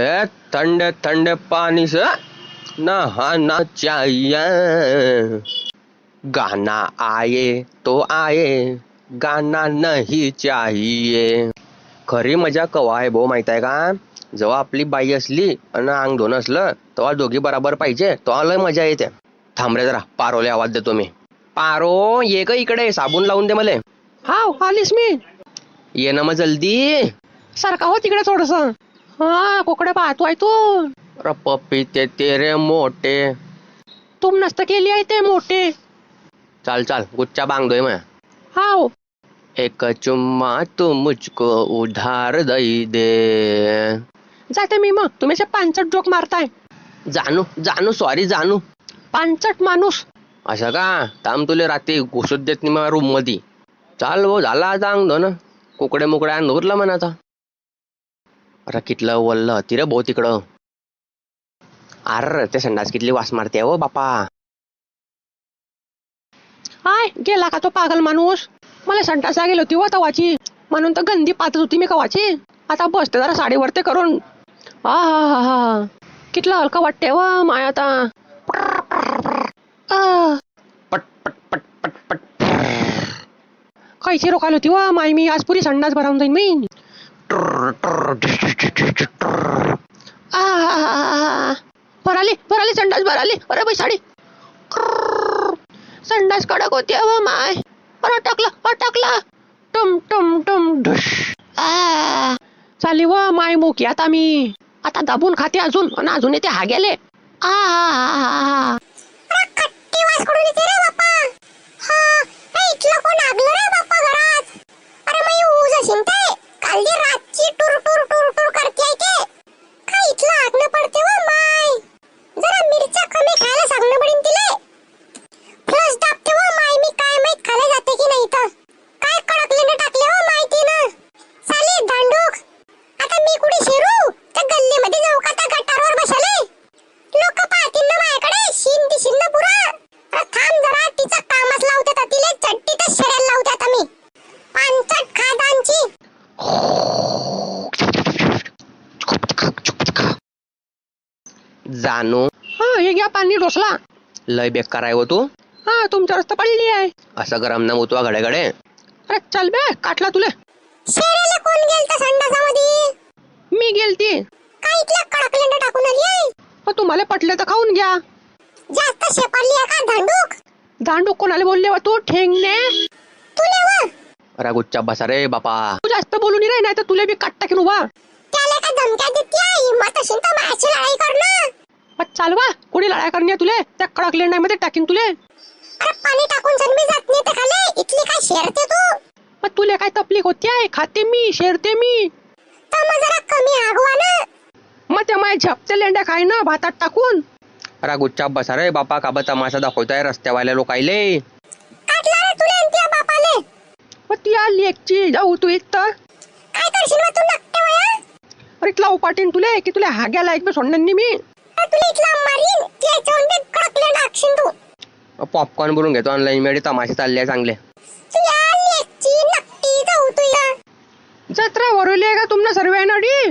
ए ठंडे ठंडे पानी से नहाना चाहिए। गाना आए तो आए गाना नहीं चाहिए। खरी मजा कवा आहे भाऊ माहीत आहे का? जेव्हा आपली बाई असली आणि अंग धुणं असलं तेव्हा दोघी बराबर पाहिजे तेव्हा लय मजा येते. थांब रे जरा पारोले आवाज देतो मी. पारो ये ग इकडे साबून लावून दे मला. हाव आलीस मी. ये ना मग जल्दी. सारखा हो तिकडे थोडस. हा कोकडे पाहतोय तू. अरे पप्पी ते तेरे मोठे. तुम नसत केली आहे ते मोठे. चाल चाल गुच्चा बांगदोय मग हाव. एक चुम्मा तू मुझको उधार दई दे. जाते मी मग तुम्ही असे पांचट जोक मारताय. जानू जानू सॉरी जानू. पांचट माणूस. असं का? थांब तुले रात्री घुसत देत नाही रूममध्ये चाल भाऊ झाला आता अंग ना कुकडे मुकडे अंग धुरलं म्हणा आता अरे कितलं वल्ल होती रे भाऊ तिकडं. अर ते संडास कितली वास मारते हो बापा. हाय गेला का तो पागल माणूस? मला संडास लागेल होती व तवाची. म्हणून तर गंदी पातच होती मी कवाची. आता बसते जरा साडीवरती करून. हा हा हा हा. कितलं हलकं वाटते व माय आता. आ. पट पट पट पट पट. कैची रोखायला होती व माय मी. आज पुरी संडास भरावून जाईन मी. आ. भराली भराली संडास भराली. अरे बाई साडी. संडास कडक होती व माय. अरे टाकला अटकला टुम टुम टुम. आ. चालली व माय मुकी आता मी. आता दाबून खाते अजून. आणि अजून येते हा गेले आ खट्टी वासकडून येते रे बाप्पा? हा. हे इथलं कोण आगलं रे बाप्पा घरात? अरे मी ऊज असेल ते काल जी रातची टूर टूर टूर टूर करते आहे ते काय इथलं आगणं पडते व माय जरा मिरच्या कमी खायला सांगणं पडेल तिले फ्लश दाबते व माय मी काय माहीत खाले जाते की नाही तर काय कडकलेनं टाकले व माहिती ना साले दांडूक आता मी कुठे शिरू त्या गल्लीमध्ये जाऊ का त्या गटारवर बसले लोक पाहतील ना माझ्याकडे शिन दिशील ना पुरा अरे थांब जरा तिचं कामच लावते तर तिले चट्टी तर शरेल लावते आता मी पांचट खादांची जानू हा हे घ्या पाणी डोसला लय बेकार आहे हो तू. हा तुमच्या रस्ता पडली आहे. असं गरम न होतो घडे घडे अरे चल बे काटला तुले. शेरेला कोण गेलता संडासामध्ये? मी गेलती. काय इथल्या कडकलेंड टाकून आली आहे? मग तुम्हाला पटले तर खाऊन घ्या. जास्त शेपारली आहे का धांडूक? दांडू कोणाला बोलले वा तू ठेंगणे? तुले व. अरे गुच्चा बसा रे बापा. तू जास्त बोलून नाही नाही तर तुला बी काट टाकीन उभा. त्याला काय धमक्या देते हिम्मत असेल तर माझ्याशी लढाई कर चाल वा कुणी लढाई करणे तुले? त्या कडक लेंडामध्ये टाकीन तुले. अरे पाणी टाकून जर मी जात नाही तर खाले इथली काय शेरते तू मग तुला काय तकलीफ होती आहे? खाते मी शेरते मी. तर मग जरा कमी आगवा ना मग त्या माझ्या झपते लेंड्या खाय ना भातात टाकून. अरे गुच्चा बसा रे बापा काबा तमाशा दाखवताय रस्त्यावाल्या लोकायले? काटला रे तुला आणि त्या बापाले. मग ती आली एकची जाऊ तू इथं काय करशील मग तू नकटे वया? अरे इथला उपाटीन तुले की तुला हाग्याला एक सोडणार नाही मी. अरे तुला इथला मारीन ती याच्यावर बी कडकले टाकशील तू पॉपकॉर्न भरून घेतो ऑनलाईन मेडी तमाशे चालले चांगले. तू या लेकची नक्की जाऊ तू या जत्रा वरवली आहे का तुमना सर्व नडी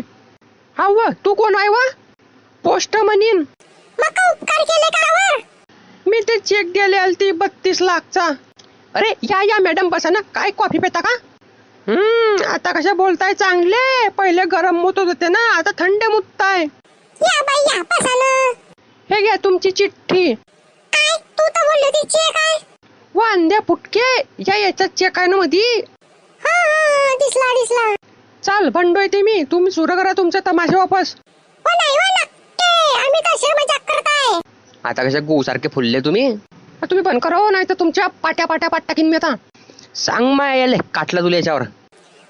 हा व तू कोण आहे वा? पोस्ट म्हणीन. मग का उपकार केले का वर मी ते चेक द्यायला आलती बत्तीस लाखचा. अरे या या मॅडम बसा ना. काय कॉफी पिता का? हम्म आता कशा बोलताय चांगले. पहिले गरम मुतत होते ना आता थंड मुतताय. या बाई या हे घ्या तुमची चिठ्ठी. काय? तू तर बोलली होती चे काय वांद्या फुटके या याच्यात चेक आहे ना मधी? हा हा दिसला दिसला. चाल भंडोय ते मी. तुम्ही सुरू करा तुमचा तमाशा वापस. हो नाही हो नक्की आम्ही कशा मजाक करताय आता कशा गहू सारखे फुलले तुम्ही? आ, तुम्ही पण करा हो नाही तर तुमच्या पाट्या पाट्या पाट टाकीन मी आता सांग माय याले काटला तुला याच्यावर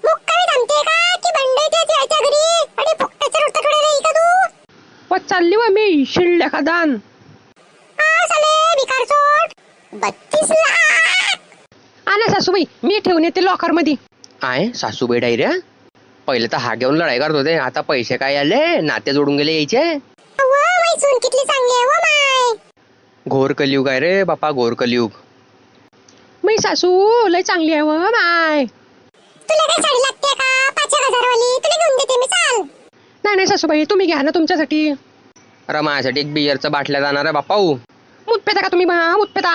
मुक्कामी थांबते का की बंडे ते त्याच्या घरी आणि फुकट्याच्या रोटाकडे नाही का तू व चालली व मी शिळल्या का दान हा साले भिकार सोड बत्तीस आणा सासूबाई मी ठेवून येते लॉकरमध्ये आहे सासूबाई डायऱ्या? पहिले तर हा घेऊन लढाई करत होते आता पैसे काय आले? नाते जोडून गेले यायचे? व माई सून कितली चांगली आहे व माय घोर कलियुग आहे रे बापा घोर कलियुग. मी सासू लय चांगली आहे व माय. तुला काय साडी लागते का? पाच एक हजार वाली तुला घेऊन देते मी चाल. नाही नाही सासूबाई तुम्ही घ्या ना तुमच्यासाठी. अरे माझ्यासाठी एक बियरचं बाटल्या जाणार आहे बापाऊ मुतपेता का तुम्ही बा मुतपेता?